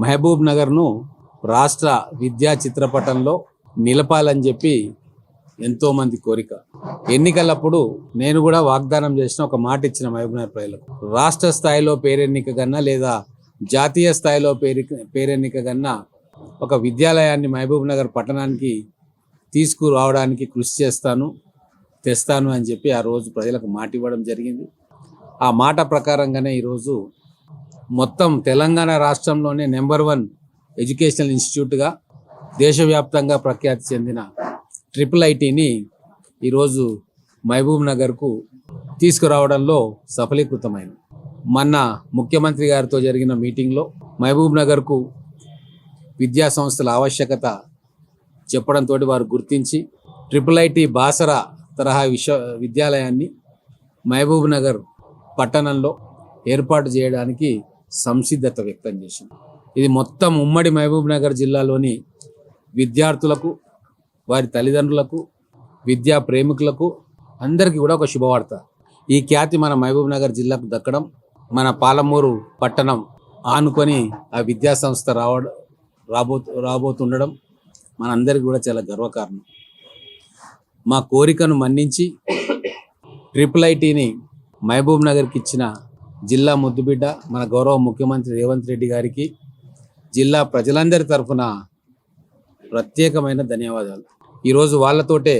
మహబూబ్ నగర్ను రాష్ట్ర విద్యా చిత్రపటంలో నిలపాలని చెప్పి ఎంతోమంది కోరిక. ఎన్నికలప్పుడు నేను కూడా వాగ్దానం చేసిన ఒక మాట ఇచ్చిన మహబూబ్ నగర్ ప్రజలకు. రాష్ట్ర స్థాయిలో పేరెన్నిక కన్నా లేదా జాతీయ స్థాయిలో పేరు పేరెన్నిక కన్నా ఒక విద్యాలయాన్ని మహబూబ్ నగర్ పట్టణానికి తీసుకురావడానికి కృషి చేస్తాను తెస్తాను అని చెప్పి ఆ రోజు ప్రజలకు మాట ఇవ్వడం జరిగింది. ఆ మాట ప్రకారంగానే ఈరోజు మొత్తం తెలంగాణ రాష్ట్రంలోనే నెంబర్ వన్ ఎడ్యుకేషనల్ ఇన్స్టిట్యూట్గా దేశవ్యాప్తంగా ప్రఖ్యాతి చెందిన ట్రిపుల్ ఐటీని ఈరోజు మహబూబ్ నగర్కు తీసుకురావడంలో సఫలీకృతమైంది. మొన్న ముఖ్యమంత్రి గారితో జరిగిన మీటింగ్లో మహబూబ్ నగర్కు విద్యా సంస్థల ఆవశ్యకత చెప్పడంతో వారు గుర్తించి ట్రిపుల్ ఐటీ బాసరా తరహా విశ్వ విద్యాలయాన్ని మహబూబ్ నగర్ పట్టణంలో ఏర్పాటు చేయడానికి సంసిద్ధత వ్యక్తం చేసింది ఇది మొత్తం ఉమ్మడి మహబూబ్ నగర్ జిల్లాలోని విద్యార్థులకు వారి తల్లిదండ్రులకు విద్యా ప్రేమికులకు అందరికీ కూడా ఒక శుభవార్త. ఈ ఖ్యాతి మన మహబూబ్ నగర్ జిల్లాకు దక్కడం మన పాలమూరు పట్టణం ఆనుకొని ఆ విద్యా సంస్థ రావడం రాబో రాబోతుండడం మనందరికీ కూడా చాలా గర్వకారణం. మా కోరికను మన్నించి ట్రిపుల్ ఐటీని మహబూబ్ నగర్కి ఇచ్చిన జిల్లా ముద్దుబిడ్డ మన గౌరవ ముఖ్యమంత్రి రేవంత్ రెడ్డి గారికి జిల్లా ప్రజలందరి తరఫున ప్రత్యేకమైన ధన్యవాదాలు. ఈరోజు వాళ్ళతోటే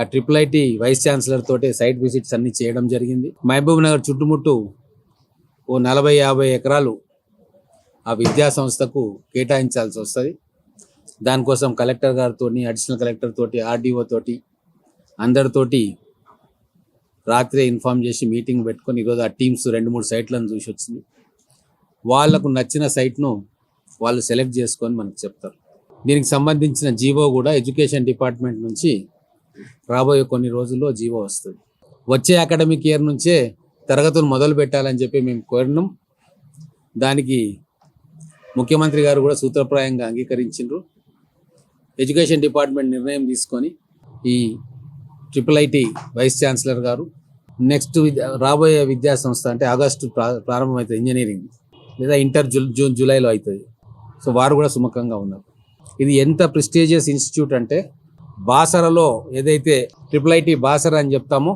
ఆ ట్రిపుల్ ఐటీ వైస్ ఛాన్సలర్ తోటే సైట్ విజిట్స్ అన్ని చేయడం జరిగింది. మహబూబ్ నగర్ చుట్టుముట్టు ఓ నలభై యాభై ఎకరాలు ఆ విద్యా సంస్థకు కేటాయించాల్సి వస్తుంది. దానికోసం కలెక్టర్ గారితో అడిషనల్ కలెక్టర్ తోటి ఆర్డీఓ తోటి అందరితోటి రాత్రే ఇన్ఫామ్ చేసి మీటింగ్ పెట్టుకొని ఈరోజు ఆ టీమ్స్ రెండు మూడు సైట్లను చూసి వచ్చింది. వాళ్ళకు నచ్చిన సైట్ను వాళ్ళు సెలెక్ట్ చేసుకొని మనకు చెప్తారు. దీనికి సంబంధించిన జీవో కూడా ఎడ్యుకేషన్ డిపార్ట్మెంట్ నుంచి రాబోయే కొన్ని రోజుల్లో జీవో వస్తుంది. వచ్చే అకాడమిక్ ఇయర్ నుంచే తరగతులు మొదలు పెట్టాలని చెప్పి మేము కోరినాం. దానికి ముఖ్యమంత్రి గారు కూడా సూత్రప్రాయంగా అంగీకరించిండ్రు. ఎడ్యుకేషన్ డిపార్ట్మెంట్ నిర్ణయం తీసుకొని ఈ ట్రిపుల్ ఐటీ వైస్ ఛాన్సలర్ గారు నెక్స్ట్ రాబోయే విద్యా సంస్థ అంటే ఆగస్టు ప్రారంభమవుతుంది ఇంజనీరింగ్ లేదా ఇంటర్ జూన్ జూలైలో అవుతుంది సో వారు కూడా సుముఖంగా ఉన్నారు. ఇది ఎంత ప్రిస్టీజియస్ ఇన్స్టిట్యూట్ అంటే బాసరలో ఏదైతే ట్రిపుల్ ఐటీ బాసర అని చెప్తామో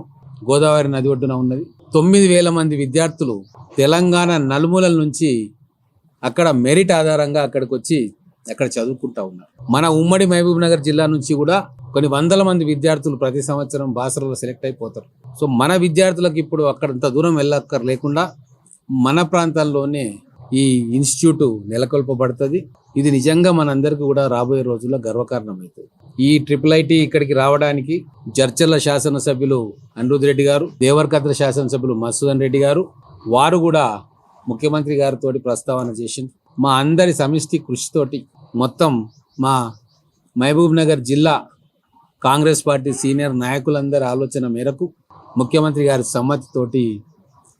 గోదావరి నది ఒడ్డున ఉన్నది. తొమ్మిది వేల మంది విద్యార్థులు తెలంగాణ నలుమూలల నుంచి అక్కడ మెరిట్ ఆధారంగా అక్కడికి వచ్చి అక్కడ చదువుకుంటా ఉన్నారు. మన ఉమ్మడి మహబూబ్ నగర్ జిల్లా నుంచి కూడా కొన్ని వందల మంది విద్యార్థులు ప్రతి సంవత్సరం బాసరలో సెలెక్ట్ అయిపోతారు. సో మన విద్యార్థులకు ఇప్పుడు అక్కడంత దూరం వెళ్ళక్కర్ లేకుండా మన ప్రాంతాల్లోనే ఈ ఇన్స్టిట్యూట్ నెలకొల్పబడుతుంది. ఇది నిజంగా మనందరికీ కూడా రాబోయే రోజుల్లో గర్వకారణమవుతుంది ఈ ట్రిపుల్ ఐటీ ఇక్కడికి రావడానికి జర్చల్ల శాసనసభ్యులు అనిరుద్ రెడ్డి గారు దేవరకద్ర శాసనసభ్యులు మసూదన్ రెడ్డి గారు వారు కూడా ముఖ్యమంత్రి గారితో ప్రస్తావన చేసింది. మా అందరి సమిష్టి కృషితోటి మొత్తం మా మహబూబ్ నగర్ జిల్లా కాంగ్రెస్ పార్టీ సీనియర్ నాయకులందరి ఆలోచన మేరకు ముఖ్యమంత్రి గారి సమ్మతితోటి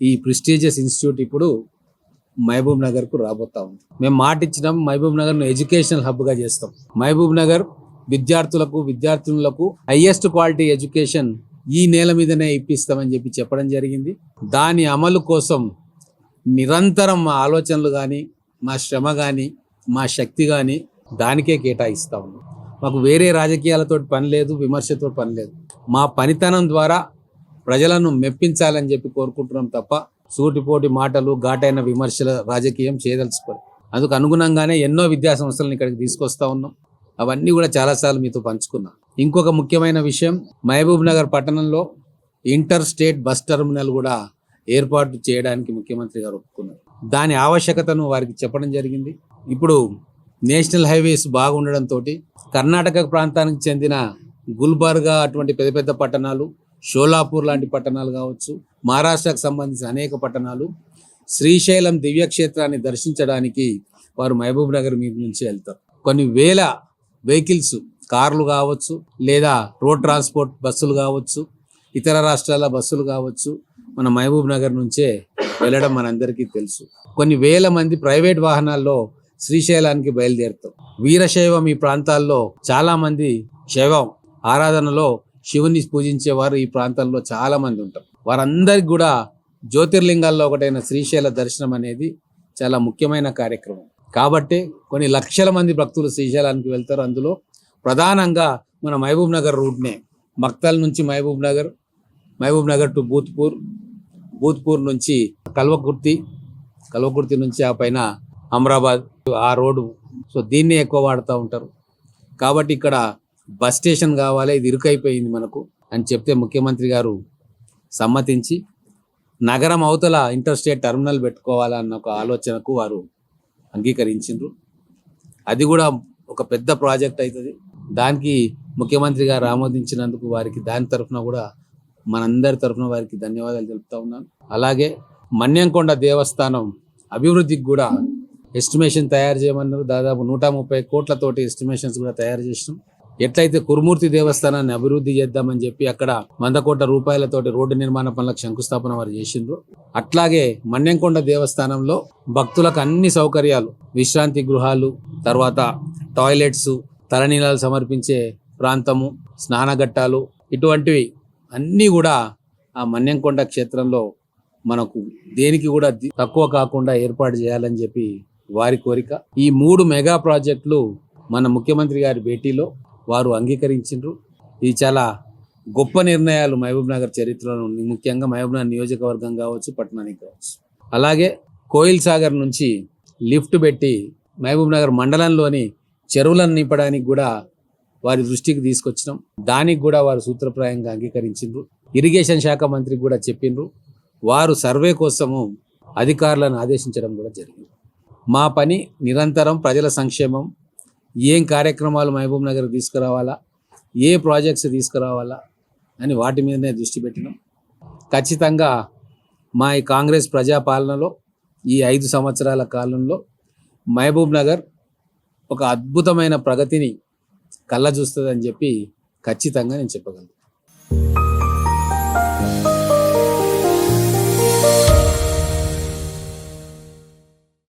ఈ ప్రిస్టీజియస్ ఇన్స్టిట్యూట్ ఇప్పుడు మహబూబ్ నగర్కు రాబోతా ఉంది. మేము మాట ఇచ్చినాం మహబూబ్ నగర్ను ఎడ్యుకేషనల్ హబ్గా చేస్తాం. మహబూబ్ నగర్ విద్యార్థులకు విద్యార్థినులకు హైయెస్ట్ క్వాలిటీ ఎడ్యుకేషన్ ఈ నేల మీదనే ఇప్పిస్తామని చెప్పి చెప్పడం జరిగింది. దాని అమలు కోసం నిరంతరం మా ఆలోచనలు కానీ మా శ్రమ కానీ మా శక్తి కానీ దానికే కేటాయిస్తా ఉన్నాం. మాకు వేరే రాజకీయాలతో పని లేదు విమర్శతో పని లేదు. మా పనితనం ద్వారా ప్రజలను మెప్పించాలని చెప్పి కోరుకుంటున్నాం తప్ప సూటిపోటి మాటలు ఘాటైన విమర్శల రాజకీయం చేయదలుచుకోరు అందుకు అనుగుణంగానే ఎన్నో విద్యా సంస్థలను ఇక్కడికి తీసుకొస్తా ఉన్నాం. అవన్నీ కూడా చాలాసార్లు మీతో పంచుకున్నాం. ఇంకొక ముఖ్యమైన విషయం మహబూబ్ నగర్ పట్టణంలో ఇంటర్ స్టేట్ బస్ టెర్మినల్ కూడా ఏర్పాటు చేయడానికి ముఖ్యమంత్రి గారు ఒప్పుకున్నారు. దాని ఆవశ్యకతను వారికి చెప్పడం జరిగింది. ఇప్పుడు నేషనల్ హైవేస్ బాగుండడంతో కర్ణాటక ప్రాంతానికి చెందిన గుల్బర్గా అటువంటి పెద్ద పెద్ద పట్టణాలు షోలాపూర్ లాంటి పట్టణాలు కావచ్చు మహారాష్ట్రకు సంబంధించిన అనేక పట్టణాలు శ్రీశైలం దివ్యక్షేత్రాన్ని దర్శించడానికి వారు మహబూబ్ నగర్ మీద నుంచి వెళ్తారు. కొన్ని వేల వెహికల్స్ కార్లు కావచ్చు లేదా రోడ్ ట్రాన్స్పోర్ట్ బస్సులు కావచ్చు ఇతర రాష్ట్రాల బస్సులు కావచ్చు మన మహబూబ్ నగర్ నుంచే వెళ్ళడం మనందరికీ తెలుసు. కొన్ని వేల మంది ప్రైవేట్ వాహనాల్లో శ్రీశైలానికి బయలుదేరుతాం. వీరశైవం ఈ ప్రాంతాల్లో చాలా మంది శైవం ఆరాధనలో శివుని పూజించేవారు ఈ ప్రాంతంలో చాలా మంది ఉంటారు. వారందరికి కూడా జ్యోతిర్లింగాల్లో ఒకటైన శ్రీశైల దర్శనం అనేది చాలా ముఖ్యమైన కార్యక్రమం. కాబట్టి కొన్ని లక్షల మంది భక్తులు శ్రీశైలానికి వెళ్తారు. అందులో ప్రధానంగా మన మహబూబ్ నగర్ రూట్నే. మక్తల్ నుంచి Mahabubnagar Mahabubnagar to Bhoothpur. Bhoothpur నుంచి కల్వకుర్తి కల్వకుర్తి నుంచి ఆ పైన అమరాబాద్ ఆ రోడ్డు. సో దీన్నే ఎక్కువ వాడుతూ ఉంటారు. కాబట్టి ఇక్కడ బస్ స్టేషన్ కావాలి ఇది ఇరుకైపోయింది మనకు అని చెప్తే ముఖ్యమంత్రి గారు సమ్మతించి నగరం అవతల ఇంటర్ స్టేట్ టెర్మినల్ పెట్టుకోవాలన్న ఒక ఆలోచనకు వారు అంగీకరించిండ్రు. అది కూడా ఒక పెద్ద ప్రాజెక్ట్ అవుతుంది దానికి ముఖ్యమంత్రి గారు ఆమోదించినందుకు వారికి దాని తరఫున కూడా మనందరి తరఫున వారికి ధన్యవాదాలు తెలుపుతా ఉన్నాను. అలాగే మన్యంకొండ దేవస్థానం అభివృద్ధికి కూడా ఎస్టిమేషన్ తయారు చేయమన్నారు. దాదాపు నూట ముప్పై కోట్లతోటి ఎస్టిమేషన్స్ కూడా తయారు చేసినాం. ఎట్లయితే కురుమూర్తి దేవస్థానాన్ని అభివృద్ధి చేద్దామని చెప్పి అక్కడ వంద కోట్ల రూపాయలతోటి రోడ్డు నిర్మాణ పనులకు శంకుస్థాపన వారు చేసిండ్రు. అట్లాగే మన్యంకొండ దేవస్థానంలో భక్తులకు అన్ని సౌకర్యాలు విశ్రాంతి గృహాలు తర్వాత టాయిలెట్స్ తలనీలాలు సమర్పించే ప్రాంతము స్నానఘట్టాలు ఇటువంటివి అన్నీ కూడా ఆ మన్యంకొండ క్షేత్రంలో మనకు దేనికి కూడా తక్కువ కాకుండా ఏర్పాటు చేయాలని చెప్పి వారి కోరిక. ఈ మూడు మెగా ప్రాజెక్టులు మన ముఖ్యమంత్రి గారి భేటీలో వారు అంగీకరించిండ్రు. ఇది చాలా గొప్ప నిర్ణయాలు మహబూబ్ నగర్ చరిత్రలో ముఖ్యంగా మహబూబ్ నగర్ నియోజకవర్గం కావచ్చు పట్టణానికి కావచ్చు. అలాగే కోయిల్ సాగర్ నుంచి లిఫ్ట్ పెట్టి మహబూబ్ నగర్ మండలంలోని చెరువులను నింపడానికి కూడా వారి దృష్టికి తీసుకొచ్చినాం. దానికి కూడా వారు సూత్రప్రాయంగా అంగీకరించిండ్రు. ఇరిగేషన్ శాఖ మంత్రికి కూడా చెప్పిండ్రు. వారు సర్వే కోసము అధికారులను ఆదేశించడం కూడా జరిగింది. మా పని నిరంతరం ప్రజల సంక్షేమం. ఏం కార్యక్రమాలు మహబూబ్ నగర్ తీసుకురావాలా? ఏ ప్రాజెక్ట్స్ తీసుకురావాలా? అని వాటి మీదనే దృష్టి పెట్టినాం. ఖచ్చితంగా మా ఈ కాంగ్రెస్ ప్రజాపాలనలో ఈ ఐదు సంవత్సరాల కాలంలో మహబూబ్ నగర్ ఒక అద్భుతమైన ప్రగతిని కళ్ళ చూస్తుందని చెప్పి ఖచ్చితంగా నేను చెప్పగలను.